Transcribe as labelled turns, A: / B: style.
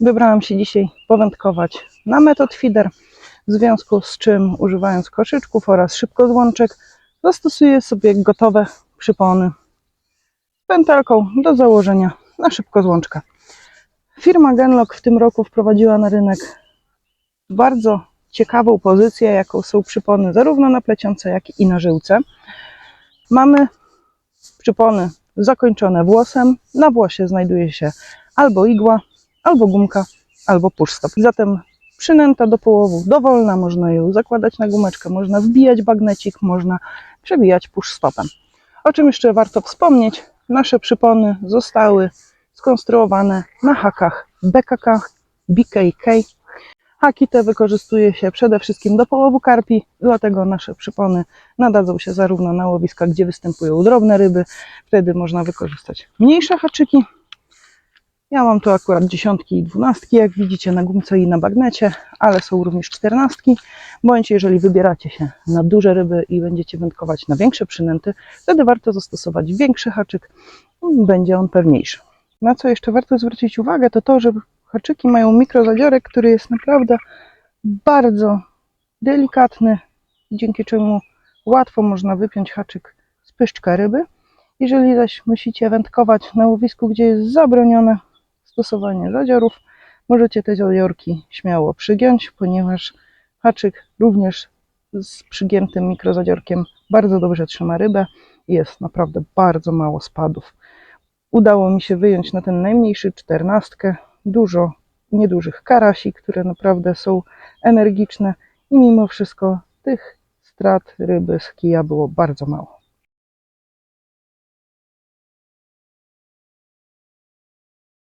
A: Wybrałam się dzisiaj powędkować na metod feeder, w związku z czym używając koszyczków oraz szybkozłączek zastosuję sobie gotowe przypony pętelką do założenia na szybkozłączka. Firma Genlock w tym roku wprowadziła na rynek bardzo ciekawą pozycję, jaką są przypony zarówno na plecionce, jak i na żyłce. Mamy przypony zakończone włosem. Na włosie znajduje się albo igła, albo gumka, albo push stop. Zatem przynęta do połowu dowolna, można ją zakładać na gumeczkę, można wbijać bagnecik, można przebijać push stopem. O czym jeszcze warto wspomnieć, nasze przypony zostały skonstruowane na hakach BKK, BKK. Haki te wykorzystuje się przede wszystkim do połowu karpi, dlatego nasze przypony nadadzą się zarówno na łowiska, gdzie występują drobne ryby, wtedy można wykorzystać mniejsze haczyki. Ja mam tu akurat dziesiątki i dwunastki, jak widzicie na gumce i na bagnecie, ale są również czternastki, bądź jeżeli wybieracie się na duże ryby i będziecie wędkować na większe przynęty, wtedy warto zastosować większy haczyk, będzie on pewniejszy. Na co jeszcze warto zwrócić uwagę, to to, że haczyki mają mikrozadziorek, który jest naprawdę bardzo delikatny, dzięki czemu łatwo można wypiąć haczyk z pyszczka ryby. Jeżeli zaś musicie wędkować na łowisku, gdzie jest zabronione stosowanie zadziorów, możecie te zadziorki śmiało przygiąć, ponieważ haczyk również z przygiętym mikrozadziorkiem bardzo dobrze trzyma rybę i jest naprawdę bardzo mało spadów. Udało mi się wyjąć na ten najmniejszy czternastkę dużo niedużych karasi, które naprawdę są energiczne i mimo wszystko tych strat ryby z kija było bardzo mało.